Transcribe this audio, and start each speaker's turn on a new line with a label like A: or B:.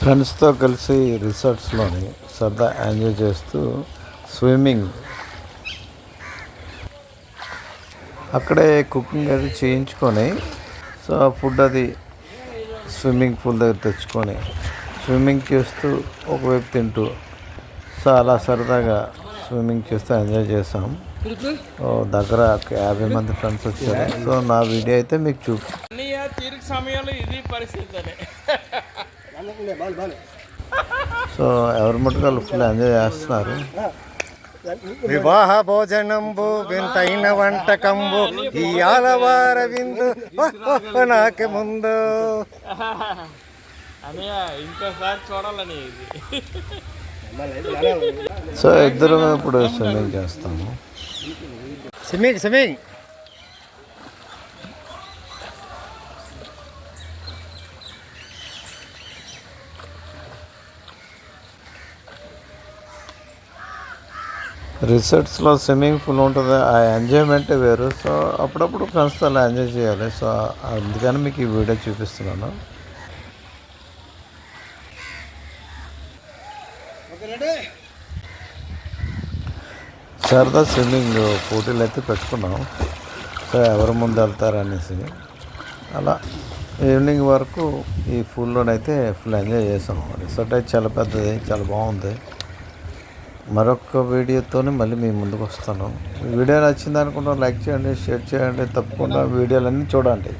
A: ఫ్రెండ్స్తో కలిసి రిసార్ట్స్లోని సరదా ఎంజాయ్ చేస్తూ స్విమ్మింగ్. అక్కడే కుకింగ్ అది చేయించుకొని సో ఫుడ్ అది స్విమ్మింగ్ పూల్ దగ్గర తెచ్చుకొని స్విమ్మింగ్ చేస్తూ ఒకవైపు తింటూ సో అలా సరదాగా స్విమ్మింగ్ చేస్తూ ఎంజాయ్ చేసాం ఓ దగ్గర యాభై మంది ఫ్రెండ్స్ వచ్చారు. సో నా వీడియో అయితే మీకు చూపి
B: సమయంలో ఇది పరిస్థితి
A: సో ఎవరి మటుకు వాళ్ళు ఫుల్ ఎంజాయ్ చేస్తున్నారు?
C: వివాహ భోజనంబు వింతైన వంటకంబు ఈ ఆలవార విందు. నాకే ముందు.
A: సో ఇద్దరు ఇప్పుడు స్విమ్మింగ్ చేస్తాము.
C: Swimming swimming.
A: రిసార్ట్స్లో స్విమ్మింగ్ పూల్ ఉంటుంది ఆ ఎంజాయ్మెంటే వేరు. సో అప్పుడప్పుడు ఫ్రెండ్స్తో అలా ఎంజాయ్ చేయాలి. సో అందుకని మీకు ఈ వీడియో చూపిస్తున్నాను. సరదా స్విమ్మింగ్ పోటీలు అయితే పెట్టుకున్నాం. సో ఎవరు ముందు వెళ్తారు అనేసి. అలా ఈవినింగ్ వరకు ఈ పూల్లోనైతే ఫుల్ ఎంజాయ్ చేసాం. రిసార్ట్ అయితే చాలా పెద్దది చాలా బాగుంది. మరొక వీడియోతో మళ్ళీ మీ ముందుకు వస్తాను. వీడియో నచ్చింది అనుకుంటా లైక్ చేయండి షేర్ చేయండి తప్పకుండా వీడియోలన్నీ చూడండి.